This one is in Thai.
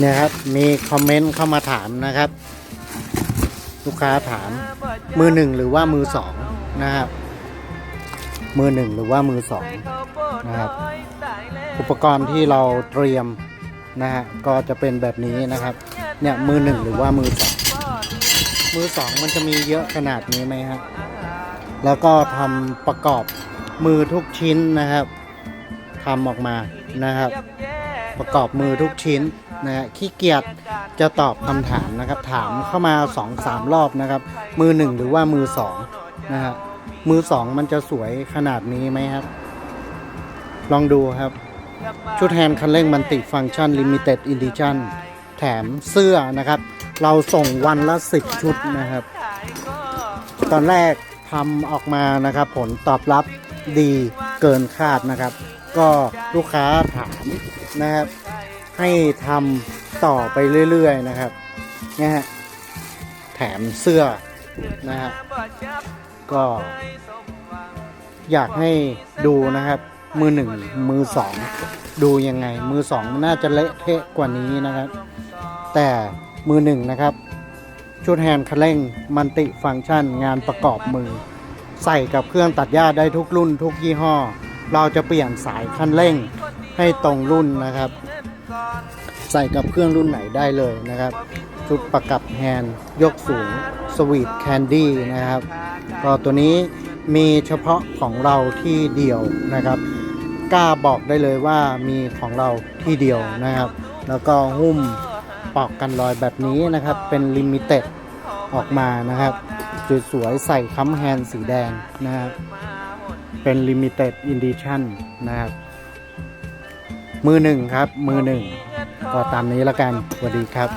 เนี่ยครับ มีคอมเมนต์เข้ามาถามนะครับ ลูกค้าถามมือหนึ่งหรือว่ามือสองนะครับ มือหนึ่งหรือว่ามือสองนะครับ อุปกรณ์ที่เราเตรียมนะฮะก็จะเป็นแบบนี้นะครับ เนี่ยมือหนึ่งหรือว่ามือสองมือสองมันจะมีเยอะขนาดนี้ไหมครับแล้วก็ทำประกอบมือทุกชิ้นนะครับทำออกมานะครับ ประกอบมือทุกชิ้นนะฮะขี้เกียจจะตอบคำถามนะครับ ถามเข้ามาสองสามรอบนะครับ มือหนึ่งหรือว่ามือสองนะฮะมือสองมันจะสวยขนาดนี้ไหมครับ ลองดูครับ ชุดแฮนด์คันเร่งมันติฟังชันลิมิเต็ดอินดิชันแถมเสื้อนะครับ เราส่งวันละ 10 ชุดนะครับ ตอนแรกทำออกมานะครับ ผลตอบรับดีเกินคาดนะครับ ก็ลูกค้าถาม นะครับ ให้ทำต่อไปเรื่อยๆนะครับเนี่ยฮะแถมเสื้อนะฮะก็อยากให้ดูนะครับ มือหนึ่งมือสองดูยังไง มือสองนน่าจะเละเทะกว่านี้นะครับ แต่มือหนึ่งนะครับ ชุดแฮนด์คันเร่งมันติฟังก์ชันงานประกอบมือ ใส่กับเครื่องตัดหญ้าได้ทุกรุ่นทุกยี่ห้อ เราจะเปลี่ยนสายคันเร่ง ให้ตรงรุ่นนะครับ ใส่กับเครื่องรุ่นไหนได้เลยนะครับ ชุดประกับแฮนด์ยกสูงสวีทแคนดี้นะครับก็ตัวนี้มีเฉพาะของเราที่เดียวนะครับ กล้าบอกได้เลยว่ามีของเราที่เดียวนะครับ แล้วก็หุ้มปอกกันรอยแบบนี้นะครับ เป็นลิมิเต็ดออกมานะครับสวยๆใส่ค้ำแฮนด์สีแดงนะครับ เป็นลิมิเต็ดอินดิชั่นนะครับ มือหนึ่งครับ มือหนึ่งก็ตามนี้แล้วกันสวัสดีครับ